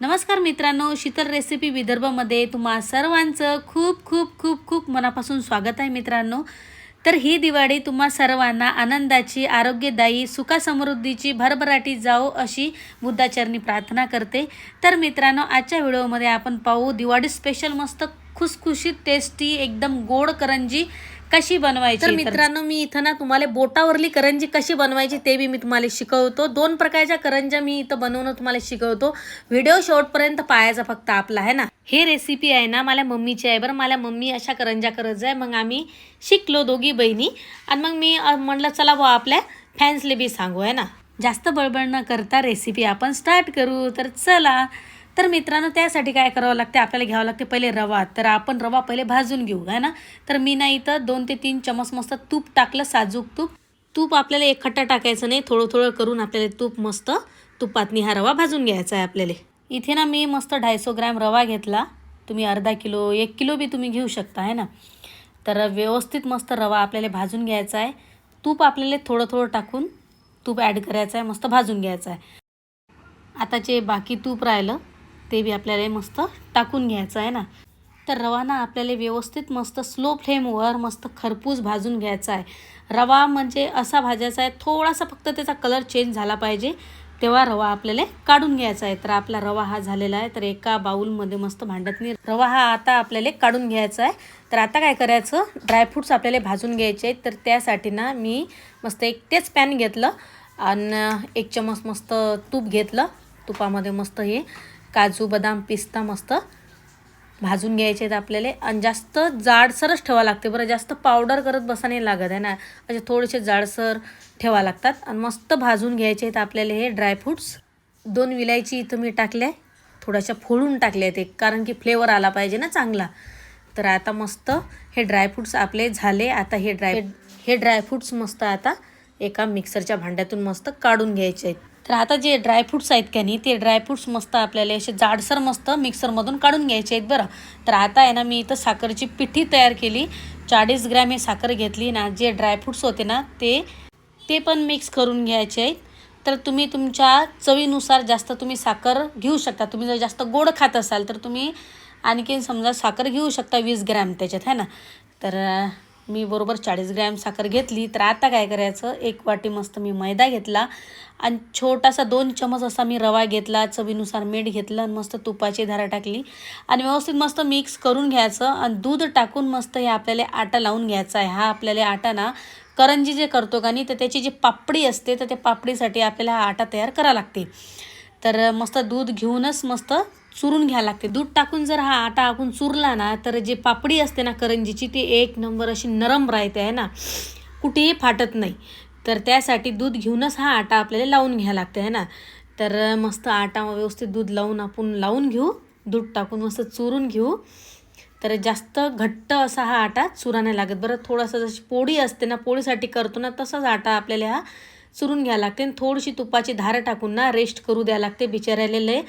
नमस्कार मित्रांनो शीतल रेसिपी विदर्भमध्ये तुम्हा सर्वांचं खूप खूप खूप खूप मनापासून स्वागत आहे मित्रांनो. तर ही दिवाळी तुम्हा सर्वांना आनंदाची आरोग्यदायी सुखासमृद्धीची भरभराटी जाओ अशी बुद्धाचरणी प्रार्थना करते. तर मित्रांनो आजच्या व्हिडिओमध्ये आपण पाहू दिवाळी स्पेशल मस्त खुसखुशीत टेस्टी एकदम गोड करंजी. कशी बनवायची? तर मित्रांनो मी इथं ना तुम्हाला बोटावरली करंजी कशी बनवायची ते बी मी तुम्हाला शिकवतो. दोन प्रकारच्या करंज्या मी इथं बनवणं तुम्हाला शिकवतो. व्हिडिओ शेवटपर्यंत पाहायचा फक्त आपला आहे ना? हे रेसिपी आहे ना मला मम्मीची आहे बरं. मला मम्मी अशा करंज्या करत जाय. मग आम्ही शिकलो दोघी बहिणी. आणि मग मी अं, म्हणलं चला बुवा आपल्या फॅन्सले बी सांगू आहे ना? जास्त बळबळ न करता रेसिपी आपण स्टार्ट करू. तर चला तर मित्रांनो त्यासाठी काय करावं लागते आपल्याला घ्यावं लागते पहिले रवा. तर आपण रवा पहिले भाजून घेऊ है ना? तर मी ना इथं दोन ते तीन चमच मस्त तूप टाकलं साजूक तूप. तूप आपल्याला एकखट्टा टाकायचं नाही थोडं थोडं करून आपल्याला तूप मस्त तुपातनी हा रवा भाजून घ्यायचा आहे आपल्याला. इथे ना मी मस्त ढायसो ग्रॅम रवा घेतला. तुम्ही अर्धा किलो एक किलो बी तुम्ही घेऊ शकता आहे ना? तर व्यवस्थित मस्त रवा आपल्याला भाजून घ्यायचा आहे. तूप आपल्याला थोडं थोडं टाकून तूप ॲड करायचं आहे मस्त भाजून घ्यायचं आहे. आता जे बाकी तूप राहिलं. ते बी आपल्याला मस्त टाकून घ्यायचं आहे ना. तर रवा ना आपल्याला व्यवस्थित मस्त स्लो फ्लेमवर मस्त खरपूस भाजून घ्यायचा आहे. रवा म्हणजे असा भाजायचा आहे थोडासा फक्त त्याचा कलर चेंज झाला पाहिजे तेव्हा रवा आपल्याला काढून घ्यायचा आहे. तर आपला रवा हा झालेला आहे तर एका बाऊलमध्ये मस्त भांड्यातनी रवा हा आता आपल्याला काढून घ्यायचा आहे. तर आता काय करायचं ड्रायफ्रूट्स आपल्याला भाजून घ्यायचे आहेत तर त्यासाठी ना मी मस्त एक तेच पॅन घेतलं आणि एक चमच मस्त तूप घेतलं. तुपामध्ये मस्त हे काजू बदाम पिस्ता मस्त भाजून घ्यायचे आहेत आपल्याला. आणि जास्त जाडसरच ठेवा लागते. बरं जास्त पावडर करत बसाने नाही लागत आहे ना? असे थोडेसे जाडसर ठेवा लागतात. आणि मस्त भाजून घ्यायचे आहेत आपल्याला हे ड्रायफ्रूट्स दोन विलायची इथं मी टाकल्या. थोड्याशा फोडून टाकल्या आहेत एक कारण की फ्लेवर आला पाहिजे ना चांगला. तर आता मस्त हे ड्रायफ्रूट्स आपले झाले. आता हे ड्राय हे ड्रायफ्रूट्स मस्त आता एका मिक्सरच्या भांड्यातून मस्त काढून घ्यायचे आहेत. तर आता जे ड्रायफ्रूट्स आहेत का नाही ते ड्रायफ्रूट्स मस्त आपल्याला असे जाडसर मस्त मिक्सरमधून काढून घ्यायचे आहेत बरं. तर आता आहे ना मी इथं साखरची पिठी तयार केली. चाळीस ग्रॅम हे साखर घेतली ना जे ड्रायफ्रूट्स होते ना ते ते पण मिक्स करून घ्यायचे आहेत. तर तुम्ही तुमच्या चवीनुसार जास्त तुम्ही साखर घेऊ शकता. तुम्ही जर जास्त गोड खात असाल तर तुम्ही आणखीन समजा साखर घेऊ शकता वीस ग्रॅम त्याच्यात है ना? तर मी बरोबर चाळीस ग्रॅम साखर घेतली. तर आता काय करायचं? एक वाटी मस्त मी मैदा घेतला. आणि छोटासा दोन चमच असा मी रवा घेतला. चवीनुसार मीठ घेतलं आणि मस्त तुपाची धारा टाकली. आणि व्यवस्थित मस्त मिक्स करून घ्यायचं आणि दूध टाकून मस्त हे आपल्याला आटा लावून घ्यायचा आहे. हा आपल्याला आटा ना करंजी जे करतो का नाही तर त्याची जी पापडी असते तर त्या पापडीसाठी आपल्याला हा आटा तयार करा लागते. तर मस्त दूध घेऊनच मस्त चुरून घ्यायला लागते. दूध टाकून जर हा आटा आपण चुरला ना तर जे पापडी असते ना करंजीची ती एक नंबर अशी नरम राहते आहे ना? कुठेही फाटत नाही. तर त्यासाठी दूध घेऊनच हा आटा आपल्याला लावून घ्यायला लागते आहे ना? तर मस्त आटा व्यवस्थित दूध लावून आपण लावून घेऊ. दूध टाकून मस्त चुरून घेऊ. तर जास्त घट्ट असा हा आटा चुरा नाही लागत. बरं थोडासा जशी पोळी असते ना पोळीसाठी करतो ना तसाच आटा आपल्याला हा चुरून घ्यायला लागते आणि थोडीशी तुपाची धार टाकून ना रेस्ट करू द्यावं लागते. बिचाऱ्याला लय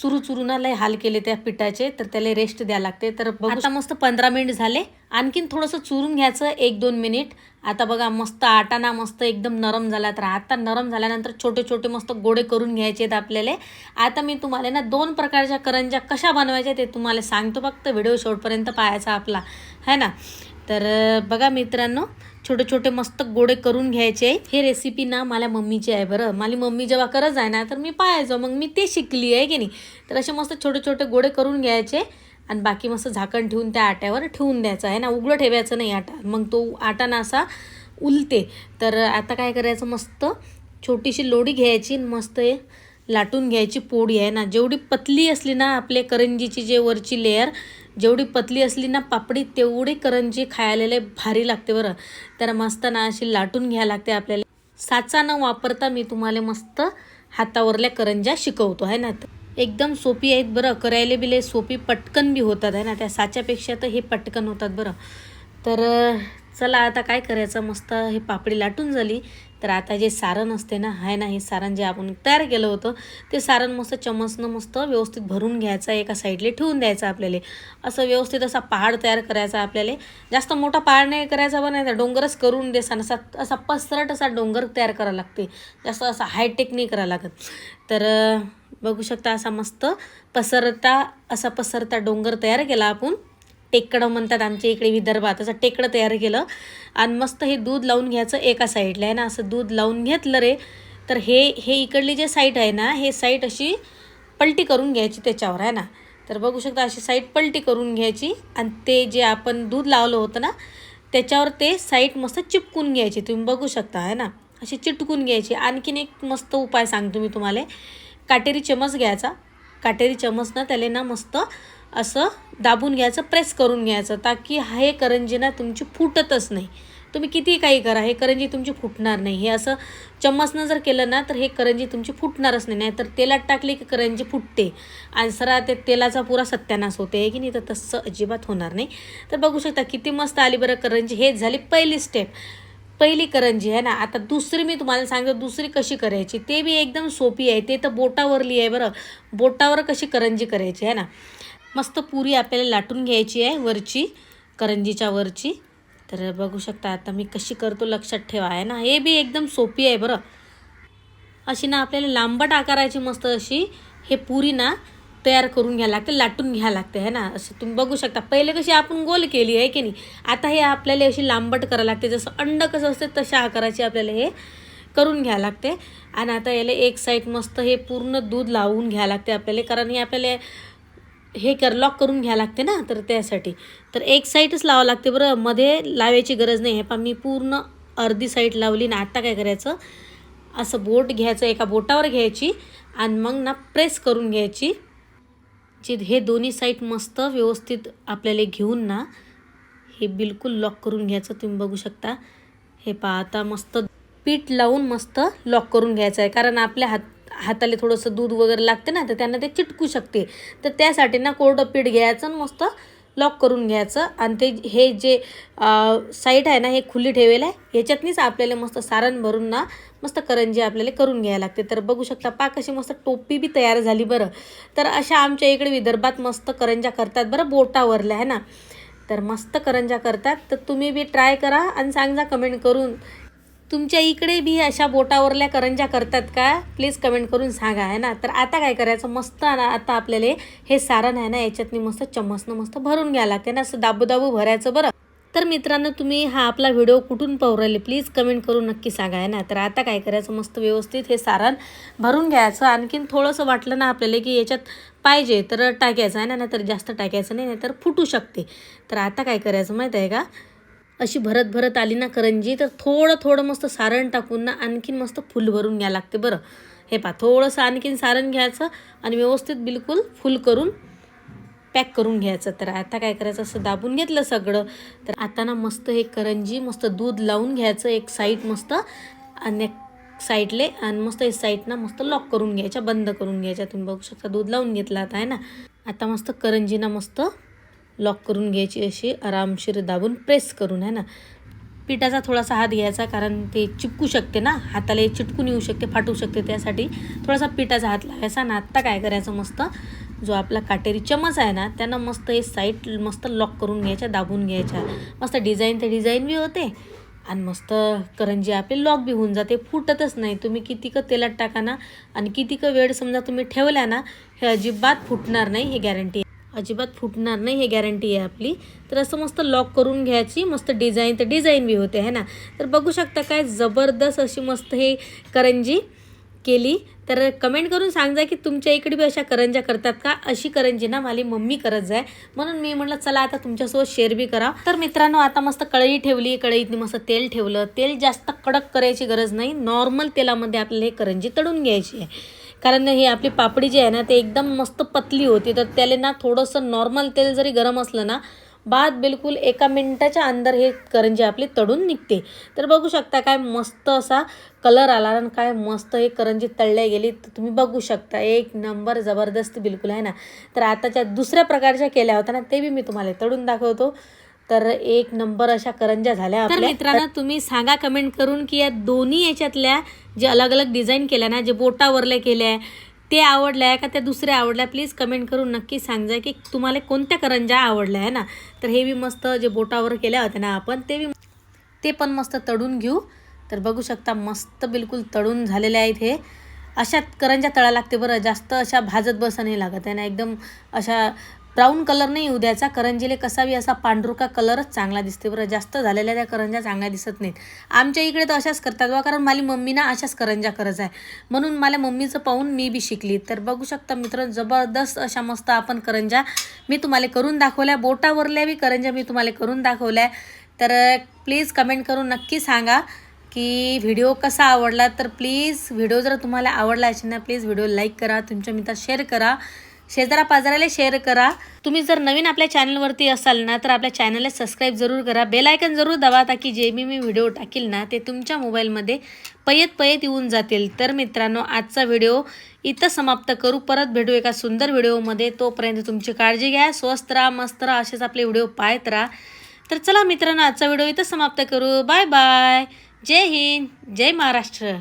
चुरू चुरू ना लय हाल केले त्या पिठाचे तर त्याला रेस्ट द्यावं लागते. तर बघू आता मस्त पंधरा मिनिट झाले. आणखीन थोडंसं चुरून घ्यायचं एक दोन मिनिट आता बघा मस्त आटा ना मस्त एकदम नरम झाला. तर आता नरम झाल्यानंतर छोटे छोटे मस्त गोडे करून घ्यायचे आहेत आपल्याला. आता मी तुम्हाला ना दोन प्रकारच्या करंज्या कशा बनवायच्या ते तुम्हाला सांगतो. फक्त व्हिडिओ शेवटपर्यंत पाहायचा आपला. है ना? तर बघा मित्रांनो छोटे छोटे मस्त गोडे करून घ्यायचे हे रेसिपी ना मला मम्मीची आहे बरं. माझी मम्मी जेव्हा करत आहे ना तर मी पाहायचं. मग मी ते शिकली आहे की नाही. तर असे मस्त छोटे छोटे गोडे करून घ्यायचे आणि बाकी मस्त झाकण ठेवून त्या आट्यावर ठेवून द्यायचं आहे ना. उघडं ठेवायचं नाही आटा. मग तो आटा ना असा उलते. तर आता काय करायचं? मस्त छोटीशी लोडी घ्यायची आणि मस्त हे लाटून घ्यायची पोळी आहे ना जेवढी पतली असली ना आपले करंजीची जे वरची लेअर जेवढी पतली असली ना पापडी तेवढी करंजी खायला लय भारी लागते बरं. तर मस्त ना अशी लाटून घ्यायला लागते आपल्याला. साचा न वापरता मी तुम्हाला मस्त हातावरल्या करंज्या शिकवतो आहे ना? एकदम सोपी आहेत बरं करायला बी सोपी पटकन बी होतात आहे ना? त्या साच्यापेक्षा तर हे पटकन होतात बरं. तर चला आता काय करायचं? मस्त हे पापडी लाटून झाली. तर आता जे सारण असते ना आहे ना हे सारण जे आपण तयार केलं होतं ते सारण मस्त चमचनं मस्त व्यवस्थित भरून घ्यायचं एका साईडला ठेवून द्यायचं आपल्याला. असं व्यवस्थित असा पहाड तयार करायचा आपल्याला. जास्त मोठा पहाड नाही करायचा पण नाही तर डोंगरच करून देसान. असा असा पसरट असा डोंगर तयार करावा लागते. जास्त असा हायटेक नाही करावं लागत. तर बघू शकता असा मस्त पसरता असा पसरता डोंगर तयार केला आपण. टेकडं म्हणतात आमच्या इकडे विदर्भात. असं टेकडं तयार केलं. आणि मस्त हे दूध लावून घ्यायचं एका साईडला आहे ना? असं दूध लावून घेतलं रे. तर हे हे इकडली जे साईट आहे ना हे साईट अशी पलटी करून घ्यायची त्याच्यावर आहे ना? तर बघू शकता अशी साईट पलटी करून घ्यायची. आणि ते जे आपण दूध लावलं होतं ना त्याच्यावर ते साईट मस्त चिपकून घ्यायची. तुम्ही बघू शकता आहे ना? अशी चिटकून घ्यायची. आणखीन एक मस्त उपाय सांगतो मी तुम्हाला. काटेरी चमच घ्यायचा. काटेरी चमचनं त्याला ना मस्त असं दाबून घ्यायचं प्रेस करून घ्यायचं ताकी हे करंजी ना तुमची फुटतच नाही. तुम्ही किती काही करा हे करंजी तुमची फुटणार नाही. हे असं चम्मचनं जर केलं ना तर हे करंजी तुमची फुटणारच नाही. नाहीतर तेलात टाकली की करंजी फुटते. आणि सरळ ते तेलाचा पुरा सत्यानाश होते. आहे की नाही तर तसं अजिबात होणार नाही. तर बघू शकता किती मस्त आली बरं करंजी. हेच झाली पहिली स्टेप पहिली करंजी आहे ना. आता दुसरी मी तुम्हाला सांगतो दुसरी कशी करायची? ते बी एकदम सोपी आहे. ते तर बोटावरली आहे बरं. बोटावर कशी करंजी करायची आहे ना? मस्त पुरी आपल्याला लाटून घ्यायची आहे वरची करंजीच्या वरची. तर बघू शकता आता मी कशी करतो लक्षात ठेवा आहे ना? हे बी एकदम सोपी आहे बरं. अशी ना आपल्याला लांबट आकाराची मस्त अशी हे पुरी ना तयार करून घ्यायला लागते लाटून घ्यायला लागते है ना? असं तुम्ही बघू शकता. पहिले कशी आपण गोल केली आहे की नाही? आता हे आपल्याला अशी लांबट करायला लागते जसं अंड कसं असते तशा आकाराची आपल्याला हे करून घ्यायला लागते. आणि आता याला एक साईड मस्त हे पूर्ण दूध लावून घ्यायला लागते आपल्याला कारण हे आपल्याला हे कर लॉक करून घ्यावं लागते ना तर त्यासाठी. तर एक साईडच लावावं लागते बरं. मध्ये लावायची गरज नाही. हे पण मी पूर्ण अर्धी साईड लावली ना आता काय करायचं? असं बोट घ्यायचं एका बोटावर घ्यायची आणि मग ना प्रेस करून घ्यायची. जे हे दोन्ही साईड मस्त व्यवस्थित आपल्याला घेऊन ना हे बिलकुल लॉक करून घ्यायचं. तुम्ही बघू शकता. हे पाहता मस्त पीठ लावून मस्त लॉक करून घ्यायचं आहे. कारण आपल्या हात हाताला थोडंसं दूध वगैरे लागते ना तर त्यांना ते चिटकू शकते. तर त्यासाठी ना कोरडं पीठ घ्यायचं आणि मस्त लॉक करून घ्यायचं. आणि ते हे जे साईड आहे ना हे खुली ठेवेल आहे ह्याच्यातनीच आपल्याला मस्त सारण भरून ना मस्त करंजी आपल्याला करून घ्यायला लागते. तर बघू शकता पाक अशी मस्त टोपी बी तयार झाली बरं. तर अशा आमच्या इकडे विदर्भात मस्त करंजा करतात बरं बोटावरल्या आहे ना. तर मस्त करंजा करतात. तर तुम्ही बी ट्राय करा आणि सांगा कमेंट करून. तुमच्या इकडे बी अशा बोटावरल्या करंजा करतात का? प्लीज कमेंट करून सांगा आहे ना? तर आता काय करायचं? मस्त ना आता आपल्याला हे सारण आहे ना याच्यातनी मस्त चम्मचनं मस्त भरून घ्यायला लागते ना असं दाबू दाबू भरायचं बरं. तर मित्रांनो तुम्ही हा आपला व्हिडिओ कुठून पाहू राहिले प्लीज कमेंट करून नक्की सांगा आहे ना? तर आता काय करायचं? मस्त व्यवस्थित हे सारण भरून घ्यायचं. आणखीन थोडंसं वाटलं ना आपल्याला की याच्यात पाहिजे तर टाकायचं आहे ना? नाहीतर जास्त टाकायचं नाही तर फुटू शकते. तर आता काय करायचं माहीत आहे का? अशी भरत भरत आली ना करंजी तर थोडं थोडं मस्त सारण टाकून ना आणखीन मस्त फुल भरून घ्या लागते बरं. हे पा थोडंसं आणखीन सारण घ्यायचं आणि व्यवस्थित बिलकुल फुल करून पॅक करून घ्यायचं. तर आता काय करायचं असं दाबून घेतलं सगळं. तर आता ना मस्त हे करंजी मस्त दूध लावून घ्यायचं एक साईड मस्त आणि साईडले आणि मस्त हे साईड ना मस्त लॉक करून घ्यायच्या बंद करून घ्यायच्या. तुम्ही बघू शकता दूध लावून घेतलं आता आहे ना? आता मस्त करंजीना मस्त लॉक करून घ्यायची अशी आरामशीर दाबून प्रेस करून आहे ना? पिठाचा थोडासा हात घ्यायचा कारण ते चिपकू शकते ना? हाताला चिटकून येऊ शकते फाटू शकते त्यासाठी थोडासा पिठाचा हात लावायचा. ना आत्ता काय करायचं मस्त? जो आपला काटेरी चमच आहे ना त्यांना मस्त हे साईड मस्त लॉक करून घ्यायच्या दाबून घ्यायच्या मस्त डिझाईन ते डिझाईन बी होते. आणि मस्त करंजी आपली लॉक बी होऊन जाते. फुटतच नाही. तुम्ही किती का तेलात टाका ना आणि किती का वेळ समजा तुम्ही ठेवल्या ना हे अजिबात फुटणार नाही हे गॅरंटी अजिबात फुटणार नाही हे गॅरंटी आहे आपली. तर असं मस्त लॉक करून घ्यायची मस्त डिझाईन तर डिझाईन बी होते है ना? तर बघू शकता काय जबरदस्त अशी मस्त हे करंजी केली. तर कमेंट करून सांगा की तुमच्या इकडे बी अशा करंजा करतात का? अशी करंजी ना माझी मम्मी करत जाय. म्हणून मी म्हटलं चला आता तुमच्यासोबत शेअर बी करा तर मित्रांनो आता मस्त कढई ठेवली कढईतनी मस्त तेल ठेवलं. तेल जास्त कडक करायची गरज नाही. नॉर्मल तेलामध्ये आपल्याला हे करंजी तळून घ्यायची आहे. कारण ही आपली पापडी जी आहे ना ते एकदम मस्त पतली होती. तर त्याला ना थोडंसं नॉर्मल तेल जरी गरम असलं ना बाद बिलकुल एका मिनटाच्या अंदर हे करंजी आपली तडून निघते. तर बघू शकता काय मस्त असा कलर आला आणि काय मस्त हे करंजी तळल्या गेली. तर तुम्ही बघू शकता एक नंबर जबरदस्त बिलकुल आहे ना. तर आताच्या दुसऱ्या प्रकारच्या केल्या होत्या ना ते बी मी तुम्हाला तळून दाखवतो. तर एक नंबर अशा करंजा झाल्या आपल्या. मित्रांनो तुम्ही सांगा कमेंट करून की या दोन्ही याच्यातल्या जे अलग अलग डिझाईन केल्या ना जे बोटावरल्या केल्या ते आवडल्या का त्या दुसऱ्या आवडल्या? प्लीज कमेंट करून नक्की सांगा की तुम्हाला कोणत्या करंजा आवडल्या आहे ना? तर हे बी मस्त जे बोटावर केल्या होत्या ना आपण ते बी ते पण मस्त तळून घेऊ. तर बघू शकता मस्त बिलकुल तळून झालेले आहेत हे. अशा करंजा तळा लागते बरं जास्त अशा भाजत बसा नाही लागत आहे ना? एकदम अशा ब्राऊन कलर नाही येऊ द्यायचा करंजीले कसावी असा पांढरुका कलरच चांगला दिसते बरं जास्त झालेल्या त्या करंजा चांगल्या दिसत नाहीत. आमच्या इकडे तर अशाच करतात बा कारण माझी मम्मी ना अशाच करंजा करत आहे. म्हणून मला मम्मीचं पाहून मी बी शिकली. तर बघू शकता मित्र जबरदस्त अशा मस्त आपण करंजा मी तुम्हाला करून दाखवल्या. बोटावरल्या बी करंजा मी तुम्हाला करून दाखवल्या. तर प्लीज कमेंट करून नक्की सांगा की व्हिडिओ कसा आवडला. तर प्लीज व्हिडिओ जर तुम्हाला आवडला असेल ना प्लीज व्हिडिओ लाईक करा तुमच्या मित्रात शेअर करा. शेजारा पाजाराला शेअर करा. तुम्ही जर नवीन आपल्या चॅनलवरती असाल ना तर आपल्या चॅनलला सबस्क्राईब जरूर करा. बेल आयकन जरूर दाबा ताकी जे मी मी व्हिडिओ टाकील ना ते तुमच्या मोबाईलमध्ये पयत पयत येऊन जातील. तर मित्रांनो आजचा व्हिडिओ इथं समाप्त करू. परत भेटू एका सुंदर व्हिडिओमध्ये तोपर्यंत तुमची काळजी घ्या. स्वस्त राहा मस्त राहा. असेच आपले व्हिडिओ पाहत राहा. तर चला मित्रांनो आजचा व्हिडिओ इथं समाप्त करू. बाय बाय जय हिंद. जय महाराष्ट्र.